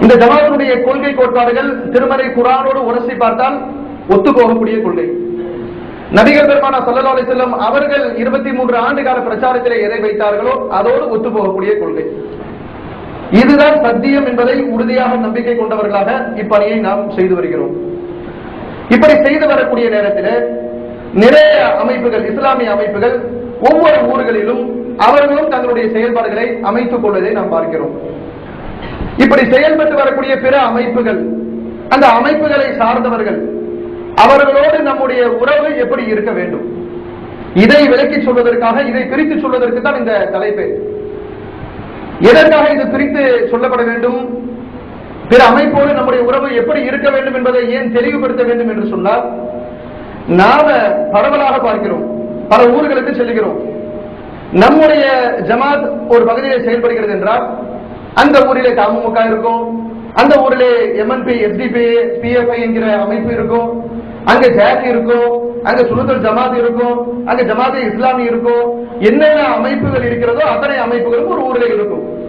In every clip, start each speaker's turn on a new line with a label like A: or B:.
A: இந்த ஜமாத்துடைய கொள்கை கோட்பாடுகள் திருமறை குரானோடு உரசி பார்த்தால் ஒத்து போகக்கூடிய கொள்கை. நபிகள் பெருமானா சல்லா அலி செல்லம் அவர்கள் இருபத்தி மூன்று ஆண்டு கால பிரச்சாரத்திலே எதை வைத்தார்களோ அதோடு ஒத்து போகக்கூடிய கொள்கை. இதுதான் சத்தியம் என்பதை உறுதியாக நம்பிக்கை கொண்டவர்களாக இப்பணியை நாம் செய்து வருகிறோம். இப்படி செய்து வரக்கூடிய நேரத்தில் நிறைய அமைப்புகள் இஸ்லாமிய அமைப்புகள் ஒவ்வொரு ஊர்களிலும் அவர்களும் தங்களுடைய செயல்பாடுகளை அமைத்துக் கொள்வதை நாம் பார்க்கிறோம். இப்படி செயல்பட்டு வரக்கூடிய பிற அமைப்புகள் அந்த அமைப்புகளை சார்ந்தவர்கள் அவர்களோடு நம்முடைய உறவு எப்படி இருக்க வேண்டும்? இதை விலக்கி சொல்வதற்காக இதை பிரித்து சொல்வதற்கு தான் இந்த தலைப்பு. எதற்காக இது பிரித்து சொல்லப்பட வேண்டும்? பிற அமைப்போடு நம்முடைய உறவு எப்படி இருக்க வேண்டும் என்பதை ஏன் தெளிவுபடுத்த வேண்டும் என்று சொன்னால் நாம பரவலாக பார்க்கிறோம். பல ஊர்களுக்கு செல்கிறோம் நம்முடைய ஜமாத் ஒரு பகுதியில் செயல்படுகிறது என்றால் அந்த ஊரிலே தமுக இருக்கும். அந்த ஊரிலே எம்என்பி எஸ்டிபி பிஎஃப்ஐ என்கிற அமைப்பு இருக்கும். அங்க ஜாதி இருக்கும். அங்க சுருதல் ஜமாத் இருக்கும். அங்க ஜமாத் இஸ்லாமி இருக்கும். என்னென்ன அமைப்புகள் இருக்கிறதோ அத்தனை அமைப்புகளும் ஒரு ஊரில் இருக்கும்.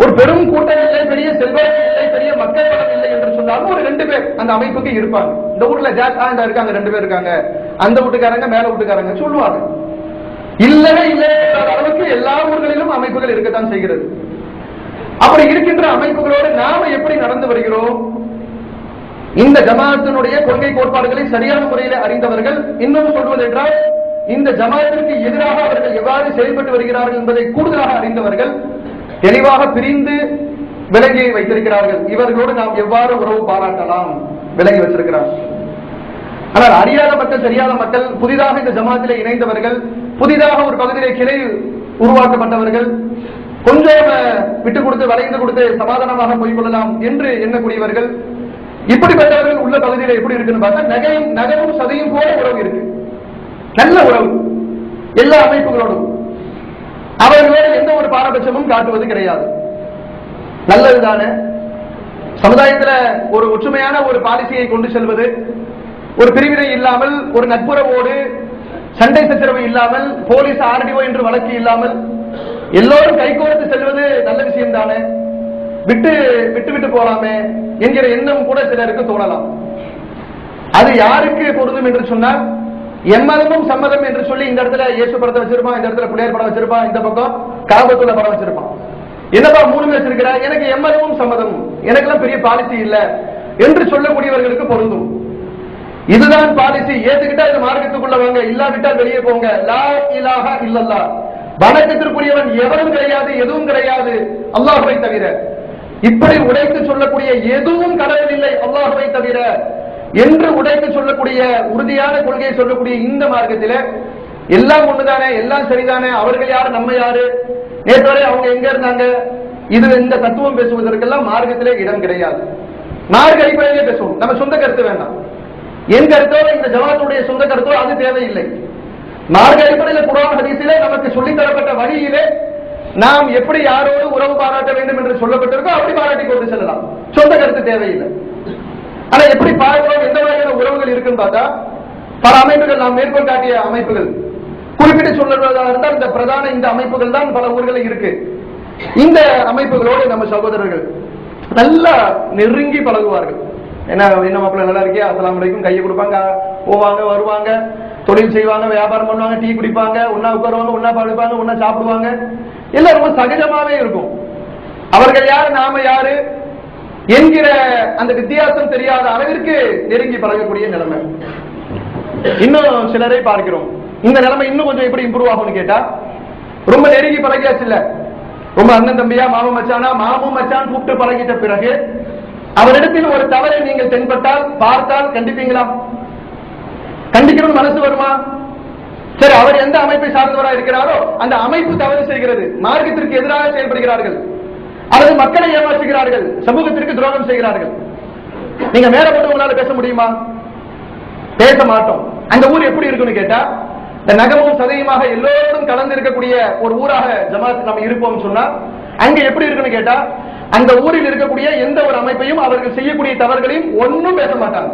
A: ஒரு பெரும் கூட்டம் இல்லை பெரிய செல்வம் இல்லை பெரிய மக்கள் பலம் இல்லை என்று சொன்னாலும் ஒரு ரெண்டு பேர் அந்த அமைப்புக்கு இருப்பாங்க. இந்த ஊர்ல ஜாத் ஆ, இந்த இருக்காங்க ரெண்டு பேர் இருக்காங்க. அந்த வீட்டுக்காரங்க மேல வீட்டுக்காரங்க சொல்லுவாங்க. இல்லவே இல்லை அளவுக்கு எல்லா ஊர்களிலும் அமைப்புகள் இருக்கத்தான் செய்கிறது. அப்படி இருக்கின்ற அமைப்புகளோடு நாம எப்படி நடந்து வருகிறோம்? இந்த ஜமாத்தினுடைய கொள்கை கோட்பாடுகளை சரியான முறையில் அறிந்தவர்கள் இன்னும் சொல்வது என்றால் இந்த ஜமாத்திற்கு எதிராக அவர்கள் எவ்வாறு செயல்பட்டு வருகிறார்கள் என்பதை கூடுதலாக அறிந்தவர்கள் தெளிவாக பிரிந்து விலகி வைத்திருக்கிறார்கள். இவர்களோடு நாம் எவ்வாறு உறவு பாராட்டலாம்? விலகி வச்சிருக்கிறார். ஆனால் அறியாத மக்கள் தெரியாத மக்கள் புதிதாக இந்த ஜமாத்திலே இணைந்தவர்கள் புதிதாக ஒரு பகுதியிலே கிளை உருவாக்கப்பட்டவர்கள் கொஞ்சம் அஹ், விட்டு கொடுத்து வளைந்து கொடுத்து சமாதானமாக போய் கொள்ளலாம் என்று எண்ணக்கூடியவர்கள் இப்படிப்பட்டவர்கள் உள்ள பகுதியில எப்படி இருக்குன்னு பார்த்தா நகையும் நகரும் சதையும் போல உறவு இருக்கு. நல்ல உறவு. எல்லா அமைப்புகளோடும். அவர்களோடு எந்த ஒரு பாரபட்சமும் காட்டுவது கிடையாது. நல்லதுதானே? சமுதாயத்துல ஒரு ஒற்றுமையான ஒரு பாலிசியை கொண்டு செல்வது ஒரு பிரிவினை இல்லாமல் ஒரு நட்புறவோடு சண்டை சச்சரவு இல்லாமல் போலீஸ் ஆர்டிஓ என்று வழக்கு இல்லாமல் எல்லோரும் கைகோர்த்து செல்வது நல்ல விஷயம் தானே? விட்டு விட்டு விட்டு போலாமே என்கிற எண்ணம் கூட சிலருக்கு தோணலாம். அது யாருக்கு பொருந்தும் என்று சொன்னால் எம்மதமும் சம்மதம் என்று சொல்லி இந்த இடத்துல இயேசு படத்தை வச்சிருப்பான் இந்த இடத்துல பிள்ளையர் படம் வச்சிருப்பான் இந்த பக்கம் காபத்துள்ள படம் வச்சிருப்பான். என்னப்பா மூணு வச்சிருக்கிற எனக்கு எம்மதமும் சம்மதம். எனக்கெல்லாம் பெரிய பாலிசி இல்ல என்று சொல்லக்கூடியவர்களுக்கு பொருந்தும். இதுதான் பாலிசி. ஏத்துக்கிட்டா இந்த மார்க்கத்துக்குள்ள வாங்க இல்லாவிட்டால் வெளியே போங்க. லா இலாக இல்லல்லா வணக்கத்திற்குரியவன் எவரும் கிடையாது எதுவும் கிடையாது. அல்லாஹுவை தவிர. இப்படி உடைத்து சொல்லக்கூடிய எதுவும் கடவுள் இல்லை அல்லாஹுவை தவிர. என்று உடைத்து சொல்லக்கூடிய உறுதியான கொள்கையை சொல்லக்கூடிய இந்த மார்க்கத்தில எல்லாம் ஒண்ணுதானே எல்லாம் சரிதானே அவர்கள் யாரு நம்ம யாரு? நேற்று வரை அவங்க எங்க இருந்தாங்க? இது இந்த தத்துவம் பேசுவதற்கெல்லாம் மார்க்கத்திலே இடம் கிடையாது. மார்க்க அடிப்படையிலே பேசுவோம். நம்ம சொந்த கருத்து வேண்டாம். என் கருத்தோ இந்த ஜமாத்துடைய சொந்த கருத்தோ அது தேவையில்லை. மார்க்க அடிப்படையில் குரான் ஹதீஸிலே நமக்கு சொல்லித்தரப்பட்ட வழியிலே நாம் எப்படி யாரோடு உறவு பாராட்ட வேண்டும் என்று சொல்லப்பட்டிருக்கோ அப்படி பாராட்டி கொண்டு செல்லலாம். சொந்த கருத்து தேவையில்லை. ஆனா எப்படி பார்க்கிறோம் எந்த வகையான உறவுகள் இருக்குன்னு பார்த்தா பல அமைப்புகள் நாம் மேற்கோள் காட்டிய அமைப்புகள். குறிப்பிட்டு சொல்லுவதாக இருந்தால் இந்த பிரதான இந்த அமைப்புகள் தான் பல ஊர்களில் இருக்கு. இந்த அமைப்புகளோடு நம்ம சகோதரர்கள் நல்லா நெருங்கி பழகுவார்கள். என்ன என்ன மாப்பிள்ள நல்லா இருக்கியா? அஸ்ஸலாமு அலைக்கும். கையை கொடுப்பாங்க. போவாங்க வருவாங்க. தொழில் செய்வாங்க வியாபாரம் பண்ணுவாங்க டீ குடிப்பாங்க ஒன்னா உட்காருவாங்க ஒண்ணா படுப்பாங்க ஒண்ணா சாப்பிடுவாங்க. எல்லாம் ரொம்ப சகஜமாவே இருக்கும். அவர்கள் யாரு நாம யாரு என்கிற அந்த வித்தியாசம் தெரியாத அளவிற்கு நெருங்கி பழகக்கூடிய நிலைமை. இன்னும் சிலரை பார்க்கிறோம். இந்த நிலைமை இன்னும் கொஞ்சம் எப்படி இம்ப்ரூவ் ஆகும்னு கேட்டா ரொம்ப நெருங்கி பழகியாச்சு இல்ல. ரொம்ப அண்ணன் தம்பியா மாமன் மச்சானா மாமும் மச்சான் கூப்பிட்டு பழகிட்ட பிறகு அவரிடத்தில் ஒரு தவறை நீங்கள் தென்பட்டால் பார்த்தால் கண்டிப்பீங்களா? கண்டிக்கணும்னு மனசு வருமா? சரி அவர் எந்த அமைப்பை சார்ந்தவரா இருக்கிறாரோ அந்த அமைப்பு தவறு செய்கிறது. மார்க்கத்திற்கு எதிராக செயல்படுகிறார்கள். அல்லது மக்களை ஏமாற்றுகிறார்கள். சமூகத்திற்கு துரோகம் செய்கிறார்கள். நீங்க மேல போட்டு உங்களால பேச முடியுமா? பேச மாட்டோம். அந்த ஊர் எப்படி இருக்குன்னு கேட்டா இந்த நகமும் சதையுமாக எல்லோரும் கலந்து இருக்கக்கூடிய ஒரு ஊராக ஜமாத் நம்ம இருப்போம் சொன்னா அங்க எப்படி இருக்குன்னு கேட்டா அந்த ஊரில் இருக்கக்கூடிய எந்த ஒரு அமைப்பையும் அவர்கள் செய்யக்கூடிய தவறுகளையும் ஒன்னும் பேச மாட்டாங்க.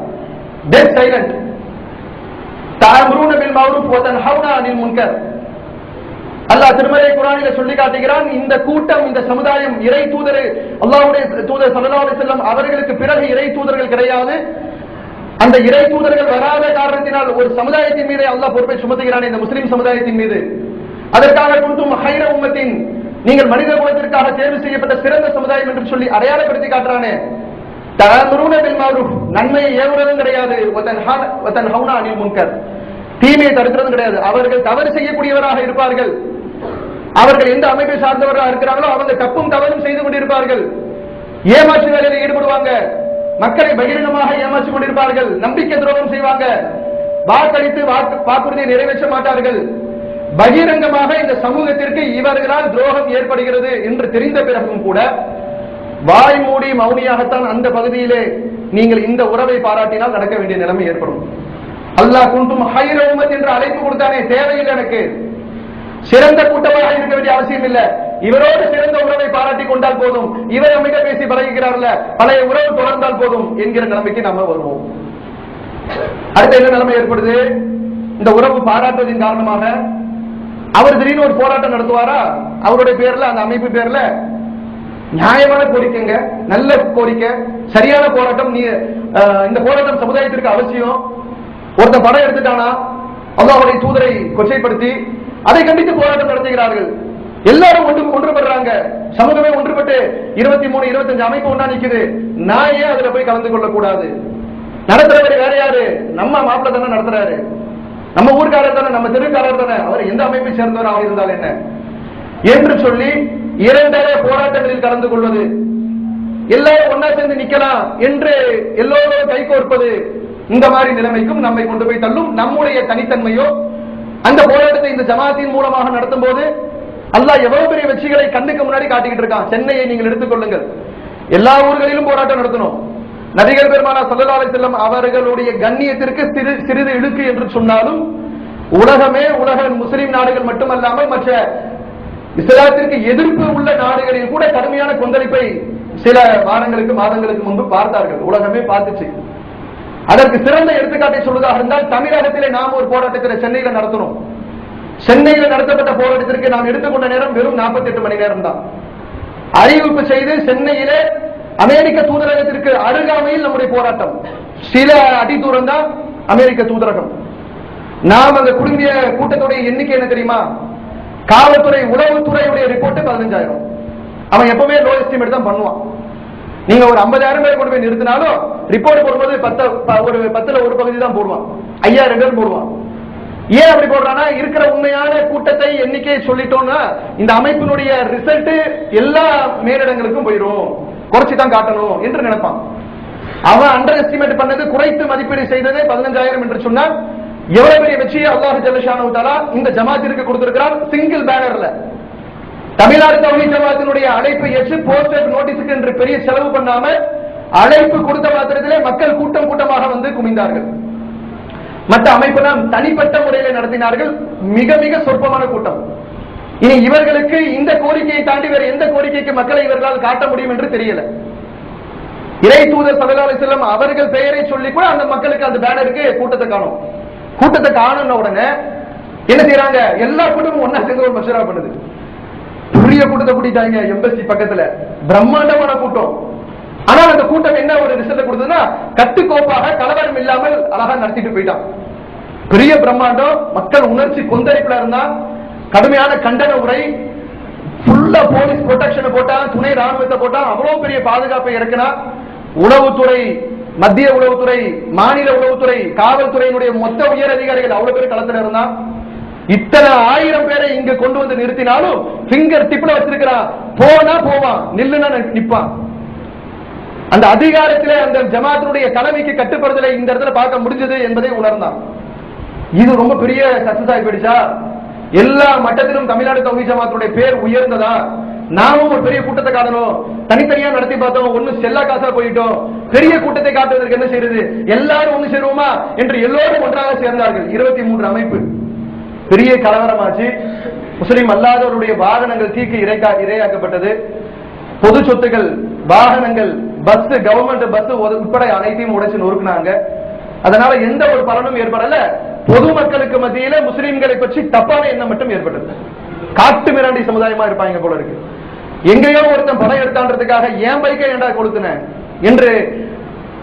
A: டெட் சைலண்ட் தாமரூன பில் மஅரூஃப் வ தன்ஹவுன அனில் முன்கர் அல்லாஹ் திருமலை குரானில சொல்லி காட்டுகிறான் இந்த கூட்டம் இந்த சமுதாயம் இறை தூதர் அல்லாஹ்வுடைய தூதர் ஸல்லல்லாஹு அலைஹி வஸல்லம் அவர்களுக்கு பிறகு இறை தூதர்கள் கிடையாது. அந்த இறை தூதர்கள் வராத காரணத்தினால் ஒரு சமுதாயத்தின் மீது அல்லாஹ் பொறுப்பை சுமத்துகிறான் இந்த முஸ்லிம் சமுதாயத்தின் மீது. அதற்காக குந்தும் ஹைர உம்மத்தின் நீங்கள் மனித குலத்திற்காக தேர்வு செய்யப்பட்ட சிறந்த சமுதாயம் என்று சொல்லி அடையாளப்படுத்தி காட்டுறானே. தரமுருன பில் மாரூஃப் நன்மையை ஏவுறதும் கிடையாது. வதன் ஹவுனா அனில் முன்கர். தீமையை தடுக்கிறதும் கிடையாது. அவர்கள் தவறு செய்யக்கூடியவராக இருப்பார்கள். அவர்கள் எந்த அமைப்பை சார்ந்தவராக இருக்கிறார்களோ அவங்க தப்பும் தவறும் செய்து கொண்டிருப்பார்கள். ஏமாற்று வேலையில் ஈடுபடுவாங்க. மக்களை பகிரங்கமாக ஏமாற்றிக் கொண்டிருப்பார்கள். நம்பிக்கை துரோகம் செய்வாங்க. வாக்களித்து வாக்குறுதியை நிறைவேற்ற மாட்டார்கள். பகிரங்கமாக இந்த சமூகத்திற்கு இவர்களால் துரோகம் ஏற்படுகிறது என்று தெரிந்த பிறகும் கூட வாய் மூடி மௌனியாகத்தான் அந்த பகுதியிலே நீங்கள் இந்த உறவை பாராட்டினால் நடக்க வேண்டிய நிலைமை ஏற்படும். அல்லாஹ் குண்டும் ஹைர உமத் என்று அழைப்பு கொடுத்தானே தேவையில்லை எனக்கு. சிறந்த கூட்டமாக இருக்க வேண்டிய அவசியம் இல்ல. இவரோடு சிறந்த உறவை பாராட்டி கொண்டால் போதும். இவர் அமைக்க பேசி பழகுகிறார்ல பழைய உறவு தொடர்ந்தால் போதும் என்கிற நிலைமைக்கு நாம வருவோம். அடுத்த என்ன நிலைமை ஏற்படுது? இந்த உறவு பாராட்டுவதின் காரணமாக அவர் திடீர்னு ஒரு போராட்டம் நடத்துவாரா? அவருடைய பேர்ல அந்த அமைப்பு பேர்ல நியாயமான கோரிக்கைங்க நல்ல கோரிக்கை சரியான போராட்டம் நீ இந்த போராட்டம் சமுதாயத்திற்கு அவசியம். ஒருத்தன் படம் எடுத்துட்டானா? அல்லாஹ்வுடைய தூதரை கொச்சைப்படுத்தி அதை கண்டித்து போராட்டம் நடத்துகிறார்கள். எல்லாரும் ஒன்று ஒன்றுபடுறாங்க. சமூகமே ஒன்றுபட்டு இருபத்தி மூணு இருபத்தஞ்சு அமைப்பு ஒன்னா நிக்குது. நான் ஏன் அதுல போய் கலந்து கொள்ள கூடாது நடத்துறவர் வேற யாரு? நம்ம மாப்பிள்ள தானே நடத்துறாரு. நம்ம ஊர்க்காரர் தானே நம்ம தெருக்காரர் தானே. அவர் எந்த அமைப்பை சேர்ந்தவராக இருந்தால் என்ன? என்று சொல்லி இரண்டரை போராட்டங்களில் கலந்து கொள்வது. எல்லாரும் ஒன்னா சேர்ந்து நிக்கலாம் என்று எல்லோரும் கைகோர்ப்பது. இந்த மாதிரி நிலைமைக்கும் நம்மை கொண்டு போய் தள்ளும் நம்முடைய தனித்தன்மையோ அந்த போராட்டத்தை இந்த ஜமாத்தின் மூலமாக நடத்தும் போது அல்லாஹ் எவ்வளவு பெரிய வெற்றிகளை கண்ணுக்கு முன்னாடி காட்டிக்கிட்டு இருக்கான். சென்னையை நீங்கள் எடுத்துக்கொள்ளுங்கள் எல்லா ஊர்களிலும் போராட்டம் நடத்தணும். நபிகள் பெருமானா ஸல்லல்லாஹு செல்லம் அவர்களுடைய கண்ணியத்திற்கு சிறு சிறிது இழுக்கு என்று சொன்னாலும் உலகமே உலக முஸ்லிம் நாடுகள் மட்டுமல்லாமல் மற்ற இஸ்லாத்திற்கு எதிர்ப்பு உள்ள நாடுகளில் கூட கடுமையான கொந்தளிப்பை சில வாரங்களுக்கு மாதங்களுக்கு முன்பு பார்த்தார்கள். உலகமே பார்த்துச்சு. அதற்கு சிறந்த எடுத்துக்காட்டை சொல்வதாக இருந்தால் தமிழகத்திலே நாம் ஒரு போராட்டத்தை சென்னையில நடத்தணும் சென்னையில நடத்தப்பட்ட போராட்டத்திற்கு நாம் எடுத்துக்கொண்ட நேரம் வெறும் 48 மணி நேரம் தான் அறிவிப்பு செய்து சென்னையிலே அமெரிக்க தூதரகத்திற்கு அருகாமையில் நம்முடைய போராட்டம். சில அடி தூரம் தான் அமெரிக்க தூதரகம். நாம் அந்த குடும்பிய கூட்டத்துடைய எண்ணிக்கை என்ன தெரியுமா? காவல்துறை உளவுத்துறையுடைய ரிப்போர்ட் பதினஞ்சாயிரம். அவன் எப்பவுமே லோ எஸ்டிமேட் தான் பண்ணுவான். நீங்க ஒரு 50000 பேர் கொண்டு போய் நிறுத்தினாலும் ரிப்போர்ட் போடும்போது பத்து ப- ஒரு பத்துல ஒரு பகுதி தான் போடுவான். ஐயாயிரம் பேர் போடுவான். ஏன் அப்படி போடுறானா இருக்கிற உண்மையான கூட்டத்தை எண்ணிக்கை சொல்லிட்டோம்னா இந்த அமைப்பினுடைய ரிசல்ட் எல்லா மேலிடங்களுக்கும் போயிடும் குறைச்சி தான் காட்டணும் என்று நினைப்பான். அவன் அண்டர் எஸ்டிமேட் பண்ணது குறைத்து மதிப்பீடு செய்ததே பதினஞ்சாயிரம் என்று சொன்னால் எவ்வளவு பெரிய வெற்றியை அல்லாஹ் ஜல்லஷானு தஆலா இந்த ஜமாத்திற்கு கொடுத்திருக்கிறான் சிங்கிள் பேனர்ல தமிழ்நாடு தௌஹீத் ஜமாத்தினுடைய அழைப்பு ஏற்று போஸ்டர் நோட்டீஸுக்கு என்று பெரிய செலவு பண்ணாம அழைப்பு கொடுத்த மாத்திரத்திலே மக்கள் கூட்டம் கூட்டமாக வந்து குமிந்தார்கள். மற்ற அமைப்பெல்லாம் தனிப்பட்ட முறையில் நடத்தினார்கள். மிக மிக சொற்பமான கூட்டம். இனி இவர்களுக்கு இந்த கோரிக்கையை தாண்டி வேற எந்த கோரிக்கைக்கு மக்களை இவர்களால் காட்ட முடியும் என்று தெரியல. இறை தூதர் ஸல்லல்லாஹு அலைஹி அவர்கள் பெயரை சொல்லி கூட அந்த மக்களுக்கு அந்த பேனருக்கு கூட்டத்தை காணும். கூட்டத்தை காணுன உடனே என்ன செய்யறாங்க எல்லா கூட்டமும் ஒன்னா சேர்ந்து ஒரு மஷரா பண்ணுது. பெரிய கூட்டத்தை கூட்டிட்டாங்க எம்பசி பக்கத்துல. பிரம்மாண்டமான கூட்டம். ஆனால் அந்த கூட்டம் என்ன ஒரு ரிசல்ட் கொடுத்ததுன்னா கட்டுக்கோப்பாக கலவரம் இல்லாமல் அழகா நடத்திட்டு போயிட்டான். பெரிய பிரம்மாண்டம் மக்கள் உணர்ச்சி கொந்தளிப்புல இருந்தா கடுமையான கண்டன உரை ஃபுல்லா போலீஸ் ப்ரொடெக்ஷன் போட்டா துணை ராணுவத்தை போட்டா அவ்வளவு பெரிய பாதுகாப்பை இறக்கினா உளவுத்துறை மத்திய உளவுத்துறை மாநில உளவுத்துறை காவல்துறையினுடைய மொத்த உயர் அதிகாரிகள் அவ்வளவு பேர் களத்துல இருந்தா இத்தனை ஆயிரம் பேரை இங்க கொண்டு வந்து நிறுத்தினாலும் பிங்கர் டிப்ல வச்சிருக்கிறான் போனா போவான் நில்லுனா நிப்பான் அந்த அதிகாரத்திலே அந்த ஜமாத்தினுடைய தலைமைக்கு கட்டுப்படுதலை இந்த இடத்துல பார்க்க முடிஞ்சது என்பதை உணர்ந்தான். இது ரொம்ப பெரிய சக்சஸ் ஆகி போயிடுச்சா? எல்லா மட்டத்திலும் தமிழ்நாடு தௌஹீத் ஜமாத்துடைய பேர் உயர்ந்ததா? நாமும் ஒரு பெரிய கூட்டத்தை காட்டணும் தனித்தனியா நடத்தி பார்த்தோம் ஒண்ணு செல்லா காசா போயிட்டோம். பெரிய கூட்டத்தை காட்டுவதற்கு என்ன செய்யறது எல்லாரும் ஒண்ணு சேருவோமா? என்று எல்லோரும் ஒன்றாக சேர்ந்தார்கள். இருபத்தி மூன்று அமைப்பு. பெரிய கலவரமாச்சு. முஸ்லீம் அல்லாதவருடைய வாகனங்கள் தீக்கு இறைக்கா இரையாக்கப்பட்டது. பொது சொத்துக்கள் வாகனங்கள் பஸ் கவர்மெண்ட் பஸ் உட்பட அனைத்தையும் உடைச்சு நொறுக்குனாங்க. அதனால எந்த ஒரு பலனும் ஏற்படல. பொதுமக்களுக்கு மத்தியில முஸ்லீம்களை பற்றி தப்பான எண்ணம் மட்டும் ஏற்பட்டது. காட்டு மிராண்டி சமுதாயமா இருப்பாங்க போல இருக்கு. எங்கேயோ ஒருத்தன் படம் எடுத்தான்றதுக்காக ஏன் பைக்கை ஏண்டா கொளுத்துன? என்று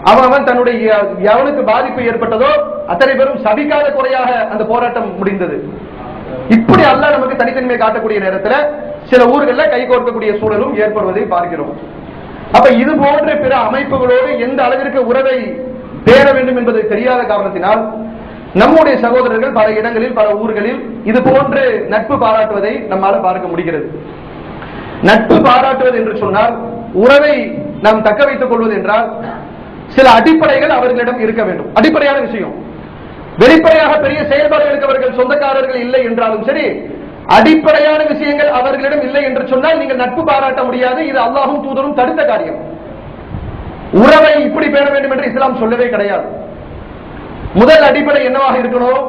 A: அவன் அவன் தன்னுடைய எவனுக்கு பாதிப்பு ஏற்பட்டதோ அத்தனை பேரும் சபிக்காத குறையாக அந்த போராட்டம் முடிந்தது. இப்படி அல்லாஹ் நமக்கு தனித்தன்மை காட்டக்கூடிய நேரத்துல சில ஊர்கள்ல கை கோர்க்கக்கூடிய சூழலும் ஏற்படுவதை பார்க்கிறோம். அப்ப இது போன்ற பிற அமைப்புகளோடு எந்த அளவிற்கு உறவை பேண வேண்டும் என்பது தெரியாத காரணத்தினால் நம்முடைய சகோதரர்கள் பல இடங்களில் பல ஊர்களில் இது போன்று நட்பு பாராட்டுவதை நம்மால பார்க்க முடிகிறது. நட்பு பாராட்டுவது என்று சொன்னால் உறவை நாம் தக்க வைத்துக் கொள்வது என்றால் சில அடிப்படைகள் அவர்களிடம் இருக்க வேண்டும். அடிப்படையான விஷயம். வெளிப்படையாக பெரிய செயல்பாடுகளுக்கு அவர்கள் சொந்தக்காரர்கள் இல்லை என்றாலும் சரி அடிப்படையான விஷயங்கள் அவர்களிடம் இல்லை என்று சொன்னால் நீங்கள் நட்பு பாராட்ட முடியாது. இது அல்லாஹும் தூதரும் தடுத்த காரியம். உறவை இப்படி பேண வேண்டும் என்று இஸ்லாம் சொல்லவே கிடையாது. முதல் அடிப்படை என்னவாக இருக்கணும்?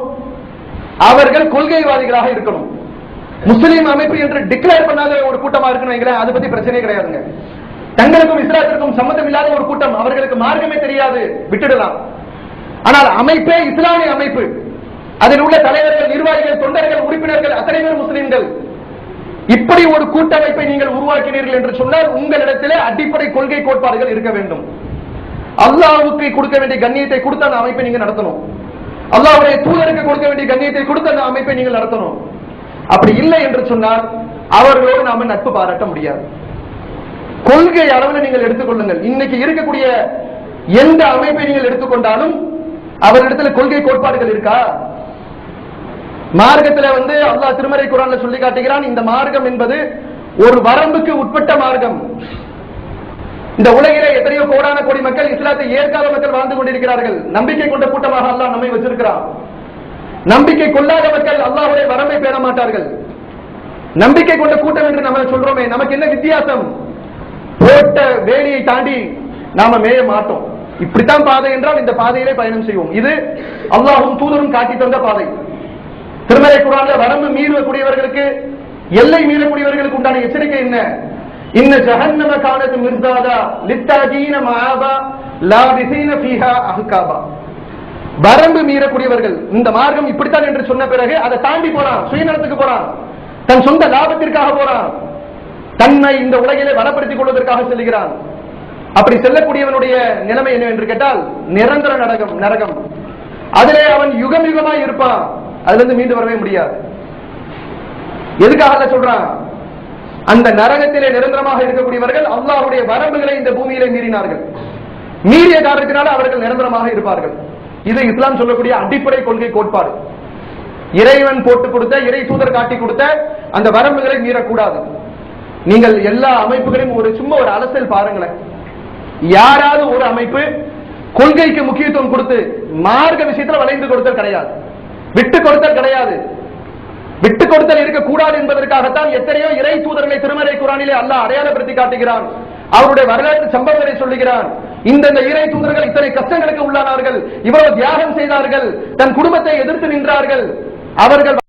A: அவர்கள் கொள்கைவாதிகளாக இருக்கணும். முஸ்லீம் அமைப்பு என்று டிக்ளேர் பண்ணாத ஒரு கூட்டமா இருக்கணும் அதை பத்தி பிரச்சனையே கிடையாதுங்க. தங்களுக்கும் இஸ்லாத்திற்கும் சம்பந்தம் இல்லாத ஒரு கூட்டம் அவர்களுக்கு மார்க்கமே தெரியாது விட்டுடலாம். ஆனால் அமைப்பே இஸ்லாமிய அமைப்பு. அதில் உள்ள தலைவர்கள் நிர்வாகிகள் தொண்டர்கள் உறுப்பினர்கள் அத்தனை பேர் முஸ்லிம்கள். இப்படி ஒரு கூட்டமைப்பை நீங்கள் உருவாக்கினீர்கள் என்று சொன்னால் உங்களிடத்திலே அடிப்படை கொள்கை கோட்பாடுகள் இருக்க வேண்டும். அல்லாவுக்கு கொடுக்க வேண்டிய கண்ணியத்தை கொடுத்த அந்த அமைப்பை நீங்க நடத்தணும். அல்லாவுடைய தூதருக்கு கொடுக்க வேண்டிய கண்ணியத்தை கொடுத்த அந்த அமைப்பை நீங்கள் நடத்தணும். அப்படி இல்லை என்று சொன்னால் அவர்களோடு நாம நட்பு பாராட்ட முடியாது. கொள்கை அளவில் நீங்கள் எடுத்துக்கொள்ளுங்கள் இன்னைக்கு இருக்கக்கூடிய எந்த அமைப்பை நீங்கள் எடுத்துக்கொண்டாலும் அவர்களிடத்தில் கொள்கை கோட்பாடுகள் இருக்கா? மார்க்கத்துல வந்து அல்லாஹ் திருமறை குரான்ல சொல்லி காட்டுகிறான் இந்த மார்க்கம் என்பது ஒரு வரம்புக்கு உட்பட்ட மார்க்கம். இந்த உலகிலே எத்தனையோ கோடான கோடி மக்கள் இஸ்லாத்தை ஏற்காத மக்கள் வாழ்ந்து கொண்டிருக்கிறார்கள். நம்பிக்கை கொண்ட கூட்டமாக அல்லாஹ் நம்மை வச்சிருக்கிறான். நம்பிக்கை கொள்ளாத மக்கள் அல்லாஹுடைய வரம்பை பேண மாட்டார்கள். நம்பிக்கை கொண்ட கூட்டம் என்று நம்ம சொல்றோமே நமக்கு என்ன வித்தியாசம்? போட்ட வேலியை தாண்டி நாம மேய மாட்டோம். இப்படித்தான் பாதை என்றால் இந்த பாதையிலே பயணம் செய்வோம். இது அல்லாஹும் தூதரும் காட்டி தந்த பாதை. திருமலை குரான்ல வரம்பு மீறக்கூடியவர்களுக்கு எல்லை மீறக்கூடியவர்களுக்கு உண்டான எச்சரிக்கை என்ன? இன்ன ஜஹன்னம காலத்து மிர்சாதா லித்தாஜீன மஹாபா லா திசைன ஃபீஹா அஹ்காபா. வரம்பு மீறக்கூடியவர்கள் இந்த மார்க்கம் இப்படித்தான் என்று சொன்ன பிறகு அதை தாண்டி போறான் சுயநலத்துக்கு போறான் தன் சொந்த லாபத்திற்காக போறான் தன்னை இந்த உலகிலே வளப்படுத்திக் கொள்வதற்காக செல்கிறான். அப்படி செல்லக்கூடியவனுடைய நிலைமை என்ன என்று கேட்டால் நிரந்தர நரகம் நரகம். அதிலே அவன் யுகம் யுகமாய் இருப்பான். அதுல இருந்து மீண்டு வரவே முடியாது. எதுக்காக சொல்றான்? அந்த நரகத்திலே நிரந்தரமாக இருக்கக்கூடியவர்கள் அல்லாஹுடைய வரம்புகளை இந்த பூமியிலே மீறினார்கள். மீறிய காரணத்தினால அவர்கள் நிரந்தரமாக இருப்பார்கள். இது இஸ்லாம் சொல்லக்கூடிய அடிப்படை கொள்கை கோட்பாடு. இறைவன் போட்டு கொடுத்த இறை தூதர் காட்டி கொடுத்த அந்த வரம்புகளை மீறக்கூடாது. நீங்கள் எல்லா அமைப்புகளையும் ஒரு சும்மா ஒரு அரசியல் பாருங்களேன். யாராவது ஒரு அமைப்பு கொள்கைக்கு முக்கியத்துவம் கொடுத்து மார்க்க விஷயத்துல வளைந்து கொடுத்தல் கிடையாது. விட்டு கொடுத்தல் கிடையாது. விட்டு கொடுத்தல் இருக்கக்கூடாது என்பதற்காகத்தான் எத்தனையோ இறை தூதர்களை திருமறை குரானிலே அல்ல அடையாளப்படுத்தி காட்டுகிறான். அவருடைய வரலாற்று சம்பவங்களை சொல்லுகிறான். இந்த இறை தூதர்கள் இத்தனை கஷ்டங்களுக்கு உள்ளானார்கள். இவ்வளவு தியாகம் செய்தார்கள். தன் குடும்பத்தை எதிர்த்து நின்றார்கள். அவர்கள்